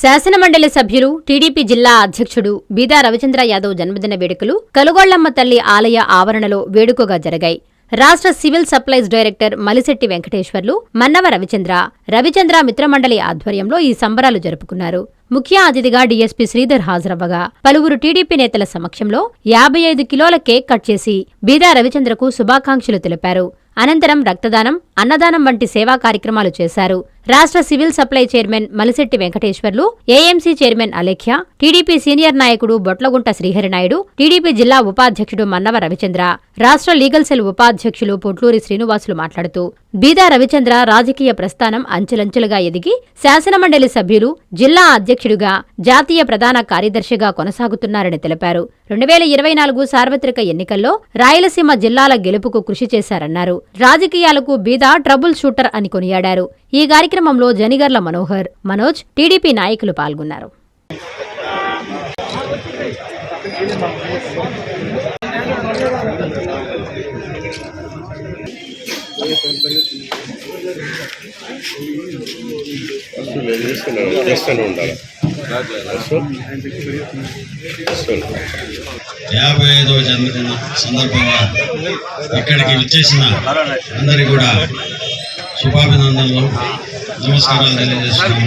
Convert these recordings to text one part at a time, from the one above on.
శాసనమండలి సభ్యులు టీడీపీ జిల్లా అధ్యక్షుడు బీదా రవిచంద్ర యాదవ్ జన్మదిన వేడుకలు కలుగొళ్ళమ్మ తల్లి ఆలయ ఆవరణలో వేడుకగా జరిగాయి. రాష్ట్ర civil supplies director Malisetti Venkateswarlu Mannava Ravichandra Ravichandra మిత్రమండలి ఆధ్వర్యంలో ఈ సంబరాలు జరుపుకున్నారు. ముఖ్య అతిథిగా డీఎస్పీ శ్రీధర్ హాజరవ్వగా పలువురు టీడీపీ నేతల సమక్షంలో యాభై ఐదు కిలోల కేక్ కట్ చేసి బీదా రవిచంద్రకు శుభాకాంక్షలు తెలిపారు. అనంతరం రక్తదానం అన్నదానం వంటి సేవా కార్యక్రమాలు చేశారు. రాష్ట్ర civil supply chairman Malisetti Venkateswarlu AMC chairman Alekhya TDP senior నాయకుడు బొట్లగుంట శ్రీహరినాయుడు టీడీపీ జిల్లా ఉపాధ్యక్షుడు మన్నవ రవిచంద్ర రాష్ట్ర లీగల్ సెల్ ఉపాధ్యక్షులు పొట్లూరి శ్రీనివాసులు మాట్లాడుతూ బీదా రవిచంద్ర రాజకీయ ప్రస్థానం అంచెలంచెలుగా ఎదిగి శాసనమండలి సభ్యులు జిల్లా అధ్యక్షుడిగా జాతీయ ప్రధాన కార్యదర్శిగా కొనసాగుతున్నారని తెలిపారు. రెండు వేల ఇరవై నాలుగు సార్వత్రిక ఎన్నికల్లో రాయలసీమ జిల్లాల గెలుపుకు కృషి చేశారన్నారు. రాజకీయాలకు బీదా ట్రబుల్ షూటర్ అని కొనియాడారు. ఈ గారికి కార్యక్రమంలో జనిగర్ల మనోహర్ మనోజ్ టీడీపీ నాయకులు పాల్గొన్నారు. యాభై ఐదవ జన్మదిన సందర్భంగా ఇక్కడికి విచ్చేసిన అందరికి కూడా శుభాభినందనలు. నమస్కారాలు తెలియజేస్తున్నాను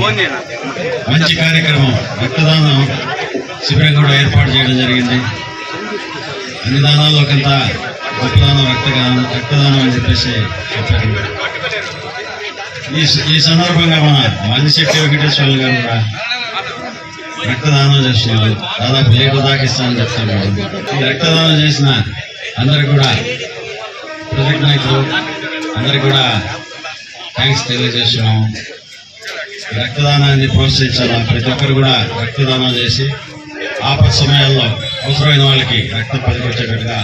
మంచి కార్యక్రమం రక్తదానం శిబిరం కూడా ఏర్పాటు చేయడం జరిగింది. అన్ని దానాల్లో కొంత రక్తదానం రక్తదానం రక్తదానం అని చెప్పేసి చెప్పారు. ఈ ఈ సందర్భంగా మన మల్లిశెట్టి వెంకటేశ్వర్లు గారు కూడా రక్తదానం చేస్తున్నారు. దాదాపు లేకు దాకా ఇస్తామని చెప్తున్నారు. ఈ రక్తదానం చేసిన అందరు కూడా కృతజ్ఞతలు అందరు కూడా థ్యాంక్స్ తెలియజేస్తున్నాము రక్తదానాన్ని ప్రోత్సహించాలా? ప్రతి ఒక్కరు కూడా రక్తదానం చేసి ఆపద సమయాల్లో అవసరమైన వాళ్ళకి రక్తం పనికొచ్చేటట్టుగా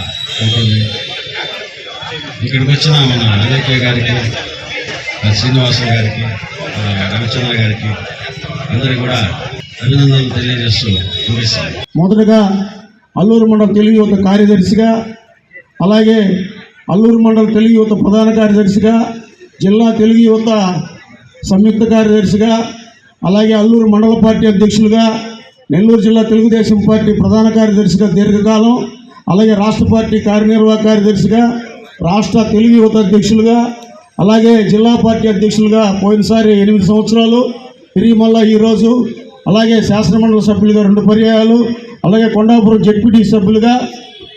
ఉంటుంది. ఇక్కడికి వచ్చిన మన అలేఖ్య గారికి శ్రీనివాసరావు గారికి రవిచంద్ర గారికి అందరికీ కూడా అభినందనలు తెలియజేస్తూ ముగిస్తాను మొదటగా అల్లూరు మండల తెలుగు యువత కార్యదర్శిగా అలాగే అల్లూరు మండల తెలుగు యువత ప్రధాన కార్యదర్శిగా జిల్లా తెలుగు యువత సంయుక్త కార్యదర్శిగా అలాగే అల్లూరు మండల పార్టీ అధ్యక్షులుగా నెల్లూరు జిల్లా తెలుగుదేశం పార్టీ ప్రధాన కార్యదర్శిగా దీర్ఘకాలం అలాగే రాష్ట్ర పార్టీ కార్యనిర్వాహక కార్యదర్శిగా రాష్ట్ర తెలుగు యువత అధ్యక్షులుగా అలాగే జిల్లా పార్టీ అధ్యక్షులుగా పోయినసారి ఎనిమిది సంవత్సరాలు తిరిగి మళ్ళా ఈరోజు అలాగే శాసనమండలి సభ్యులుగా రెండు పర్యాయాలు అలాగే కొండాపురం జెడ్పీటీ సభ్యులుగా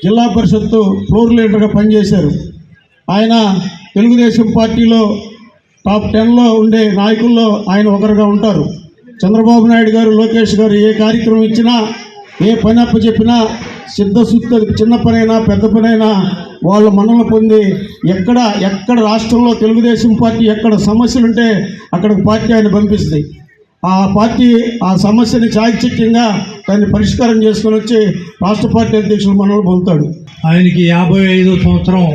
జిల్లా పరిషత్తు ఫ్లోర్ లీడర్గా పనిచేశారు. ఆయన తెలుగుదేశం పార్టీలో టాప్ టెన్లో ఉండే నాయకుల్లో ఆయన ఒకరుగా ఉంటారు. చంద్రబాబు నాయుడు గారు లోకేష్ గారు ఏ కార్యక్రమం ఇచ్చినా ఏ పని అప్పచెప్పినా సిద్ధశుద్ధ చిన్న పనైనా పెద్ద పనైనా వాళ్ళ మనల్ని పొంది ఎక్కడ ఎక్కడ రాష్ట్రంలో తెలుగుదేశం పార్టీ ఎక్కడ సమస్యలుంటే అక్కడ పార్టీ ఆయన పంపిస్తుంది. ఆ పార్టీ ఆ సమస్యని చాకచక్యంగా దాన్ని పరిష్కారం చేసుకొని వచ్చి రాష్ట్ర పార్టీ అధ్యక్షులు మనల్ని పొందుతాడు. ఆయనకి యాభై ఐదో సంవత్సరం.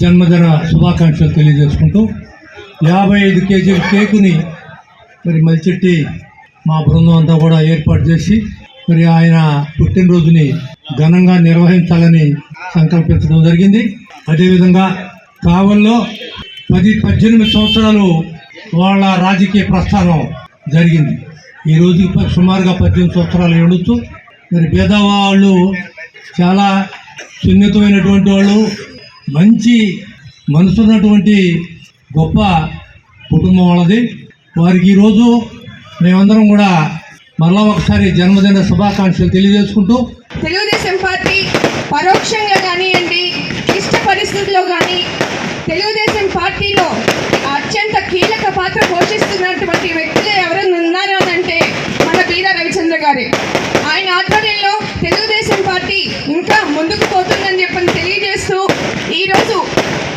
జన్మదిన శుభాకాంక్షలు తెలియజేసుకుంటూ యాభై ఐదు కేజీల కేకుని మరి మల్చెట్టి మా బృందం అంతా కూడా ఏర్పాటు చేసి మరి ఆయన పుట్టినరోజుని ఘనంగా నిర్వహించాలని సంకల్పించడం జరిగింది. అదేవిధంగా కావల్లో పది పద్దెనిమిది సంవత్సరాలు వాళ్ళ రాజకీయ ప్రస్థానం జరిగింది. ఈ రోజుకి సుమారుగా పద్దెనిమిది సంవత్సరాలు ఏడుస్తూ మరి పేదవాళ్ళు చాలా సున్నితమైనటువంటి వాళ్ళు మంచి మనసున్నటువంటి గొప్ప కుటుంబం వాళ్ళది. వారికి ఈరోజు మేమందరం కూడా మరలా ఒకసారి జన్మదిన శుభాకాంక్షలు తెలియజేసుకుంటూ తెలుగుదేశం పార్టీ పరోక్షంగా కానివ్వండి ఇష్ట పరిస్థితుల్లో కానీ తెలుగుదేశం పార్టీలో అత్యంత కీలక పాత్ర పోషిస్తున్నటువంటి వ్యక్తులు ఎవరైనా ఉన్నారు అని అంటే మన బీద రవిచంద్ర గారే. ఆయన ఆధ్వర్యంలో తెలుగుదేశం పార్టీ ఇంకా ముందుకు పోతుందని చెప్పని తెలియజేస్తూ ఈరోజు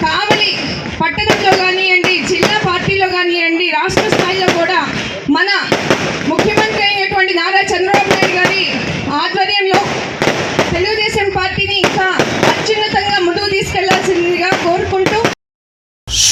కావలి పట్టణంలో కానివ్వండి జిల్లా పార్టీలో కానివ్వండి రాష్ట్ర స్థాయిలో కూడా మన ముఖ్యమంత్రి అయినటువంటి నారా చంద్రబాబు నాయుడు గారి ఆధ్వర్యంలో తెలుగుదేశం పార్టీని ఇంకా అత్యున్నతంగా ముందుకు తీసుకెళ్ళాల్సిందిగా కోరుకుంటూ